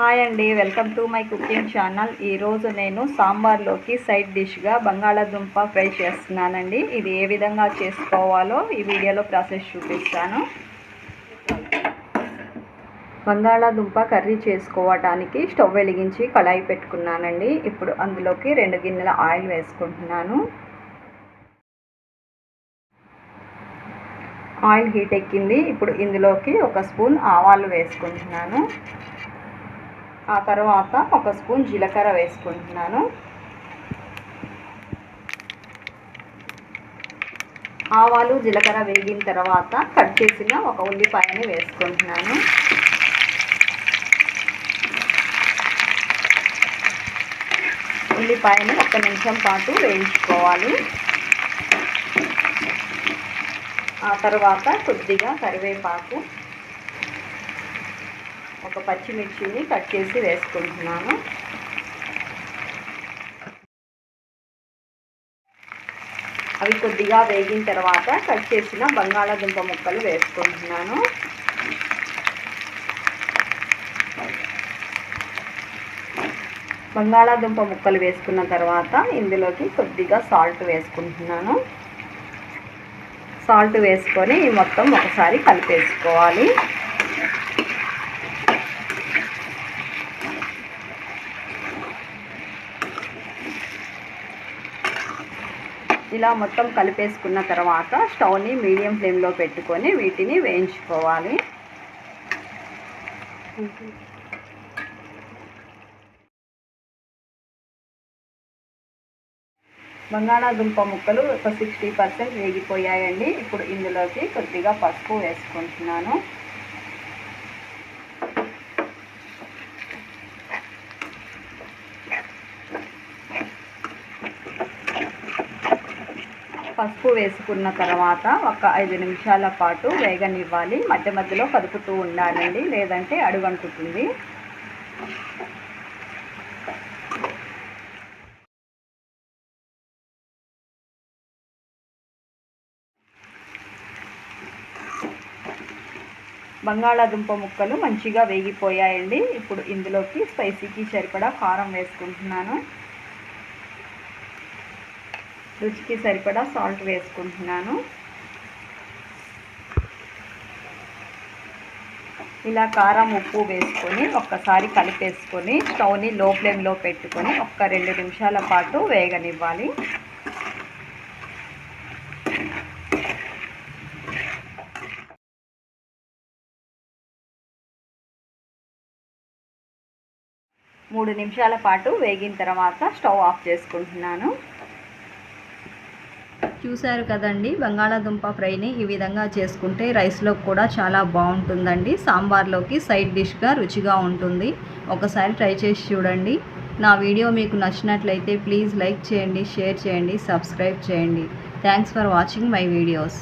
Hi అండి welcome to my cooking channel ఈరోజు నేను సాంబార్లోకి సైడ్ డిష్గా బంగాళాదుంప ఫ్రై చేస్తున్నానండి. ఇది ఏ విధంగా చేసుకోవాలో ఈ వీడియోలో ప్రాసెస్ చూపిస్తాను. బంగాళాదుంప కర్రీ చేసుకోవటానికి స్టవ్ వెలిగించి కళాయి పెట్టుకున్నానండి. ఇప్పుడు అందులోకి రెండు గిన్నెల ఆయిల్ వేసుకుంటున్నాను. ఆయిల్ హీట్ ఎక్కింది. ఇప్పుడు ఇందులోకి ఒక స్పూన్ ఆవాలు వేసుకుంటున్నాను. ఆ తర్వాత ఒక స్పూన్ జీలకర్ర వేసుకుంటున్నాను. ఆవాలు జీలకర్ర వేగిన తర్వాత కట్ చేసిన ఒక ఉల్లిపాయని వేసుకుంటున్నాను. ఉల్లిపాయని ఒక నిమిషం పాటు వేయించుకోవాలి. ఆ తర్వాత కొద్దిగా కరివేపాకు ఒక పచ్చిమిర్చిని కట్ చేసి వేసుకుంటున్నాను. అవి కొద్దిగా వేగిన తర్వాత కట్ చేసిన బంగాళాదుంప ముక్కలు వేసుకుంటున్నాను. బంగాళాదుంప ముక్కలు వేసుకున్న తర్వాత ఇందులోకి కొద్దిగా సాల్ట్ వేసుకుంటున్నాను. సాల్ట్ వేసుకొని మొత్తం ఒకసారి కలిపేసుకోవాలి. ఇలా మొత్తం కలిపేసుకున్న తర్వాత స్టవ్ని మీడియం ఫ్లేమ్లో పెట్టుకొని వీటిని వేయించుకోవాలి. బంగాళాదుంప ముక్కలు ఒక సిక్స్టీ పర్సెంట్ వేగిపోయాయండి. ఇప్పుడు ఇందులోకి కొద్దిగా పసుపు వేసుకుంటున్నాను. పసుపు వేసుకున్న తర్వాత ఒక ఐదు నిమిషాల పాటు వేగనివ్వాలి. మధ్య మధ్యలో కదుపుతూ ఉండాలండి లేదంటే అడుగంటుతుంది బంగాళాదుంప ముక్కలు మంచిగా వేగిపోయాయండి. ఇప్పుడు ఇందులోకి స్పైసీకి సరిపడా కారం వేసుకుంటున్నాను. రుచికి సరిపడా సాల్ట్ వేసుకుంటున్నాను. ఇలా కారం ఉప్పు వేసుకొని ఒక్కసారి కలిపేసుకొని స్టవ్ని లో ఫ్లేమ్లో పెట్టుకొని ఒక్క రెండు నిమిషాల పాటు వేగనివ్వాలి. మూడు నిమిషాల పాటు వేగిన తర్వాత స్టవ్ ఆఫ్ చేసుకుంటున్నాను. చూశారు కదండి బంగాళాదుంప ఫ్రైని ఈ విధంగా చేసుకుంటే రైస్లో కూడా చాలా బాగుంటుందండి. సాంబార్లోకి సైడ్ డిష్గా రుచిగా ఉంటుంది. ఒకసారి ట్రై చేసి చూడండి. నా వీడియో మీకు నచ్చినట్లయితే ప్లీజ్ లైక్ చేయండి షేర్ చేయండి సబ్స్క్రైబ్ చేయండి. Thanks for watching my videos.